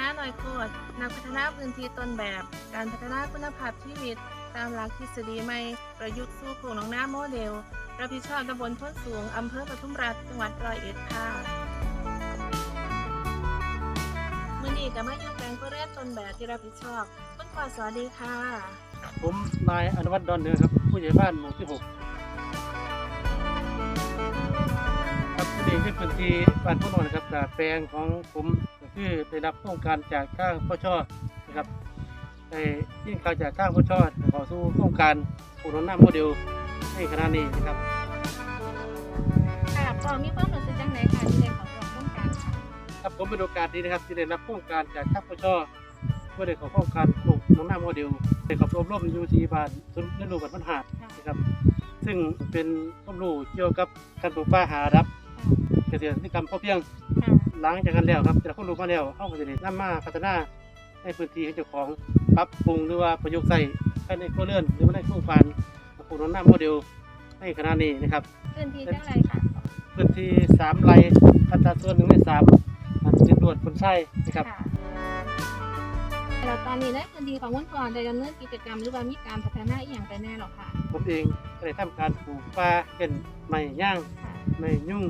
ณะหน่อยโคดนักพัฒนาพื้นที่ต้นแบบ การพัฒนาคุณภาพชีวิต ตามหลักทฤษฎีใหม่ ประยุกต์สู่โครงหนองน้าโมเดล รับผิดชอบตำบลพ้นสูง อำเภอปทุมรัฐจังหวัดร้อยเอ็ดค่ะมื่อนี้ก็มาอยู่แปลงก็เรียนต้นแบบที่รับผิดชอบคุณพ่อสวัสดีค่ะ ผมนายอนุวัฒน์ดอนเหนือครับ ผู้ใหญ่บ้านหมู่ที่หกครับที่นี่คือพื้นที่บ้านพวกเรานะครับแต่แปลงของผม ก็คือได้รับโครงการจากข้างพ่อช่อนะครับได้ยื่นข่าวจากข้างพ่อช่อขอสู่โครงการปูนน้ำโมเดลให้คณะนี้นะครับค่ะพ่อมีความรู้สึกจังไหนค่ะที่ได้เขอร่วมโครงการค่ะครับผมเป็นโอกาสดีนะครับที่ได้รับโครงการจากข้างพ่อช่อเพื่อได้ขอโครงการปลูกน้องน้ำโมเดลได้ขอบรมร่มอยู่ที่บ้านสุนทรลูกบัดปัญหาดนะครับ ซึ่งเป็นความรู้เกี่ยวกับการปลูกป่าหารับเกษตรกรรมพอเพียงค่ะ หลังจากนั้นแล้วครับจากความรู้มาแล้วเฮาก็จะได้นำมาพัฒนาในพื้นที่ให้เจ้าของปรับปรุงหรือว่าประยุกต์ใส่ภายในครัวเรือนหรือว่าในโครงการปลูกน้ำหน้าโมเดลในคณะนี้นะครับ พื้นที่จังไรค่ะพื้นที่3ไร่อัตราส่วนหนึ่งในสามอันเป็นรวดคนไส้นะครับค่ะแล้วตอนนี้ในพื้นที่ของคุณพ่อได้ดำเนินกิจกรรมหรือว่ามีการพัฒนาอีกอย่างไปแน่หรอค่ะผมเองก็ได้ทำการปลูกป่าเป็นไม้ย่างค่ะไม้ยุ่ง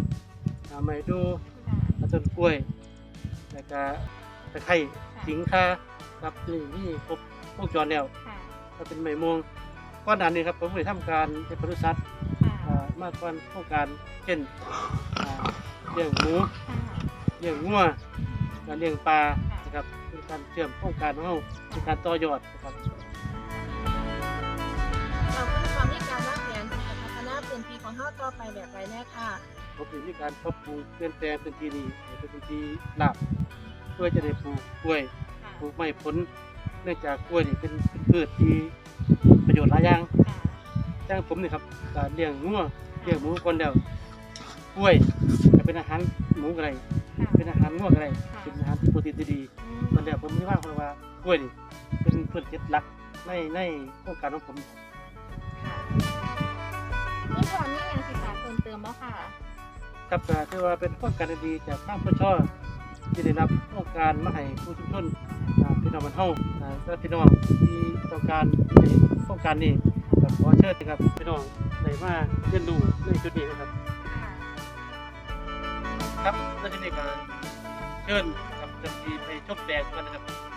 อ่าไม้ดูค่ะ ต้นกล้วย แล้วก็ตะไคร้ขิงข่าครับนี่นี่ครบวงจรแล้วค่ะก็เป็นไม้ม่วงก้อนอันนี้ครับผมได้ทำการเป็นปศุสัตว์ค่ะอ่ามากกว่าโครงการเช่นอ่าเลี้ยงหมูค่ะเลี้ยงงัวการเลี้ยงปลานะครับเป็นการเชื่อมโครงการของเราเป็นการต่อยอดนะครับเราก็มีความมีการวางแผนที่จะพัฒนาพื้นที่ของเฮาต่อไปแบบไรแน่ค่ะ ผมเองมีการปรับปรุงเปลี่ยนแปลงพื้นที่นี้ให้เป็นพื้นที่ลาบเพื่อจะได้ปลูกกล้วยค่ะปลูกไม้ผลเนื่องจากกล้วยนี่เป็นเป็นพืชที่ประโยชน์หลายอย่างค่ะจ้างผมนี่ครับการเลี้ยงงัวเลี้ยงหมูคนเดียวกล้วยก็เป็นอาหารหมูอะไรค่ะเป็นอาหารงัวอะไรเป็นอาหารที่โปรตีนที่ดีอืมคนเดียวผมที่ว่าเพราะว่ากล้วยนี่เป็นพืชเจ็ดหลักในในโครงการของผม ค่ะคุณพ่อมีอย่างสิขาเพิ่มเติมบ่ค่ะ ครับก็ถือว่าเป็นโครงการดีๆจากข้างพชที่ได้รับโครงการมาให้ผู้ชุมชนอ่าพี่น้องบ้านเฮาอ่าและพี่น้องที่ต้องการในโครงการนี้ก็ขอเชิญนะครับพี่น้องได้มาเรียนรู้ในจุดนี้นะครับค่ะครับแล้วทีนี้ก็เชิญกับเจ้าหน้าที่ไปชมแปลงกันนะครับ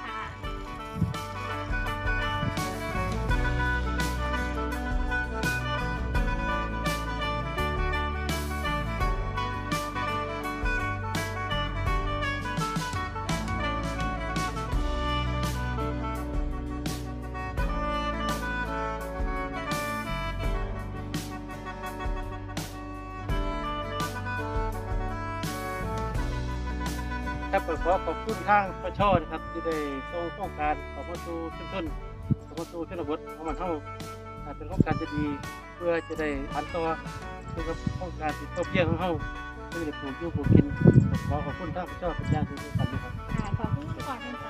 ครับขอขอบคุณทางพชนะครับ ที่ได้ส่งโครงการสมทูชุมชนสมทูชนบทของมันเข้าเป็นโครงการจะดีเพื่อจะได้ผันตัวเกี่ยวกับโครงการติดต่อเพียงของเขาเพื่อจะปลูกยูปลูกกินขอขอบคุณทางพชเป็นอย่างสูงสุดครับ